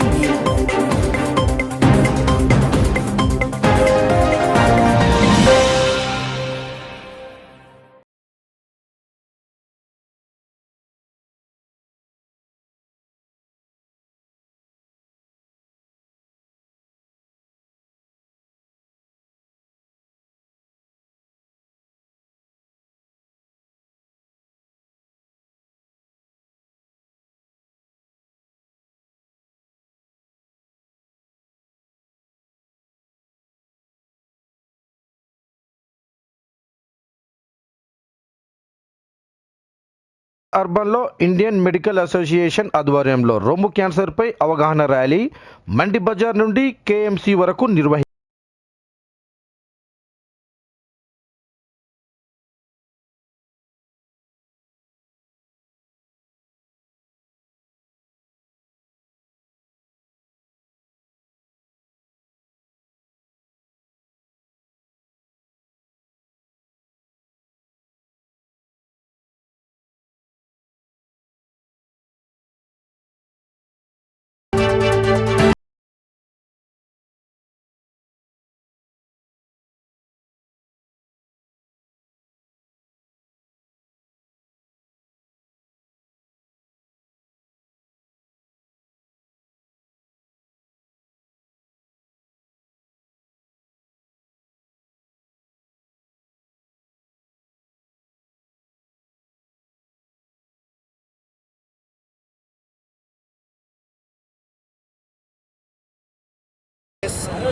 free. అర్బన్లో Indian medical association ఆధ్వర్యంలో రొమ్ము క్యాన్సర్పై అవగాహన ర్యాలీ మండి బజార్ నుండి కేఎంసీ వరకు నిర్వహించారు.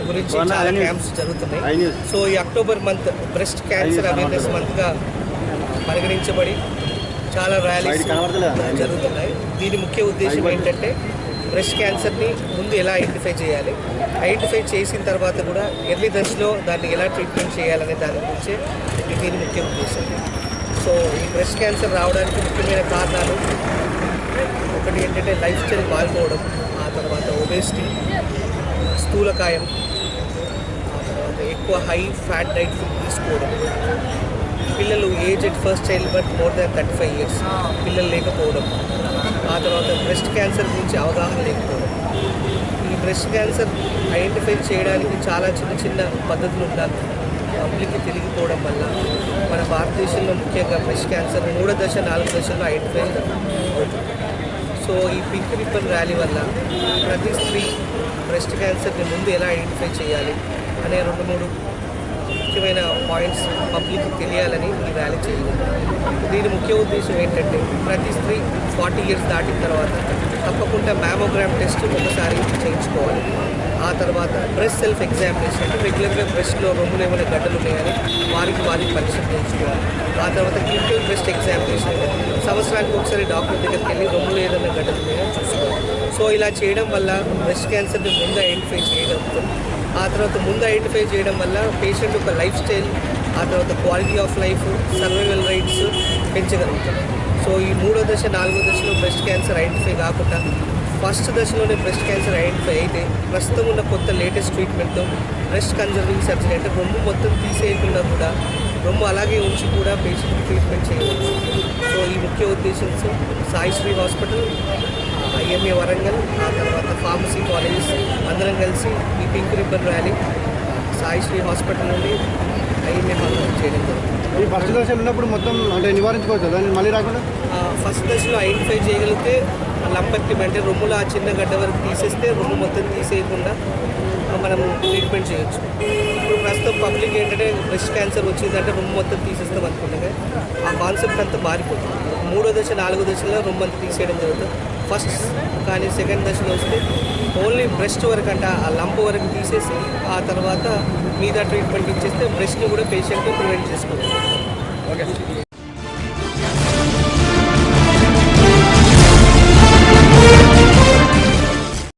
గురించి చాలా క్యాంప్స్ జరుగుతున్నాయి. సో ఈ October month breast cancer awareness మంత్గా పరిగణించబడి చాలా ర్యాలీస్ జరుగుతున్నాయి. దీని ముఖ్య ఉద్దేశం ఏంటంటే బ్రెస్ట్ క్యాన్సర్ని ముందు ఎలా ఐడెంటిఫై చేయాలి ఐడెంటిఫై చేసిన తర్వాత కూడా ఎర్లీ దశలో దాన్ని ఎలా ట్రీట్మెంట్ చేయాలనే దాని గురించే దీని ముఖ్య ఉద్దేశం. సో ఈ బ్రెస్ట్ క్యాన్సర్ రావడానికి ముఖ్యమైన కారణాలు ఒకటి ఏంటంటే లైఫ్ స్టైల్ మారిపోవడం ఆ తర్వాత ఒబేసిటీ స్థూలకాయం. ఎక్కువ హై ఫ్యాట్ డైట్ ఫుడ్ తీసుకోవడం. పిల్లలు age at first child but more than thirty five years. పిల్లలు లేకపోవడం. ఆ తర్వాత బ్రెస్ట్ క్యాన్సర్ గురించి అవగాహన లేకపోవడం. ఈ బ్రెస్ట్ క్యాన్సర్ ఐడెంటిఫై చేయడానికి చాలా చిన్న చిన్న పద్ధతులు ఉండాలి. పబ్లిక్కి తెలియకపోవడం వల్ల మన భారతదేశంలో ముఖ్యంగా బ్రెస్ట్ క్యాన్సర్ మూడో దశ నాలుగో దశలో ఐడెంటిఫై అవుతుంది. సో ఈ పింక్ రిబ్బన్ ర్యాలీ వల్ల ప్రతి స్త్రీ బ్రెస్ట్ క్యాన్సర్ని ముందు ఎలా ఐడెంటిఫై చేయాలి అనే రెండు మూడు ముఖ్యమైన పాయింట్స్ పబ్లిక్ తెలియాలని ఈ ర్యాలీ చేయాలి దీని ముఖ్య ఉద్దేశం ఏంటంటే ప్రతి స్త్రీ ఫార్టీ ఇయర్స్ దాటిన తర్వాత తప్పకుండా మ్యామోగ్రామ్ టెస్ట్ ఒకసారి చేయించుకోవాలి. ఆ తర్వాత బ్రెస్ట్ సెల్ఫ్ ఎగ్జామినేషన్ రెగ్యులర్గా బ్రెస్ట్లో రొమ్ములు ఏమైనా గడ్డలు ఉన్నాయని వారికి వారికి పరీక్ష చేయించుకోవాలి. ఆ తర్వాత క్లినికల్ బ్రెస్ట్ ఎగ్జామినేషన్ సంవత్సరానికి ఒకసారి డాక్టర్ దగ్గరికి వెళ్ళి రొమ్ములు ఏదైనా గడ్డలు ఉన్నాయని చూసుకోవాలి. సో ఇలా చేయడం వల్ల బ్రెస్ట్ క్యాన్సర్ని ముందు ఐడెంటిఫై చేయగలుగుతాం ఆ తర్వాత ముందు ఐడెంటిఫై చేయడం వల్ల పేషెంట్ యొక్క లైఫ్ స్టైల్ ఆ తర్వాత quality of life survival rates పెంచగలుగుతాం. So ఈ మూడో దశ నాలుగో దశలో బ్రెస్ట్ క్యాన్సర్ ఐడెంటిఫై కాకుండా ఫస్ట్ దశలోనే బ్రెస్ట్ క్యాన్సర్ ఐడెంటిఫై అయితే ప్రస్తుతం ఉన్న కొత్త లేటెస్ట్ ట్రీట్మెంట్తో బ్రెస్ట్ కన్జర్వింగ్ సర్జరీ అంటే రొమ్ము మొత్తం తీసేయకుండా కూడా రొమ్ము అలాగే ఉంచి కూడా పేషెంట్ ట్రీట్మెంట్ చేయవచ్చు. సో ఈ ముఖ్య ఉద్దేశంతో సాయిశ్రీ హాస్పిటల్ ఐఎంఏ వరంగల్ ఆ తర్వాత ఫార్మసీ కాలేజెస్ అందరం కలిసి ఈ pink ribbon rally Saishree hospital నుండి ఐఎంఏ హాల్ చేయడం జరుగుతుంది. ఈ ఫస్ట్ దశలో ఉన్నప్పుడు మొత్తం అంటే నివారించుకోవచ్చు మళ్ళీ రాకుండా? ఫస్ట్ దశలో ఐడెంటిఫై చేయగలిగితే లంపెక్టివ్ అంటే రొమ్ములు ఆ చిన్న గడ్డ వరకు తీసేస్తే రొమ్ము మొత్తం తీసేయకుండా మనం ట్రీట్మెంట్ చేయొచ్చు. ఇప్పుడు ప్రస్తుతం పబ్లిక్ ఏంటంటే బ్రెస్ట్ క్యాన్సర్ వచ్చిందంటే రొమ్ము మొత్తం తీసేస్తాం అనుకుంటే ఆ కాన్సెప్ట్ అంతా మారిపోతుంది. మూడో దశ నాలుగో దశలో రొమ్ము అంతా తీసేయడం జరుగుతుంది. ఫస్ట్ కానీ సెకండ్ దశలో వస్తే ఓన్లీ బ్రెస్ట్ వరకు అంటే ఆ లంప్ వరకు తీసేసి ఆ తర్వాత మీద ట్రీట్మెంట్ ఇచ్చేస్తే బ్రెస్ట్ని కూడా పేషెంట్ ప్రివెంట్ చేసుకోవచ్చు. ఓకే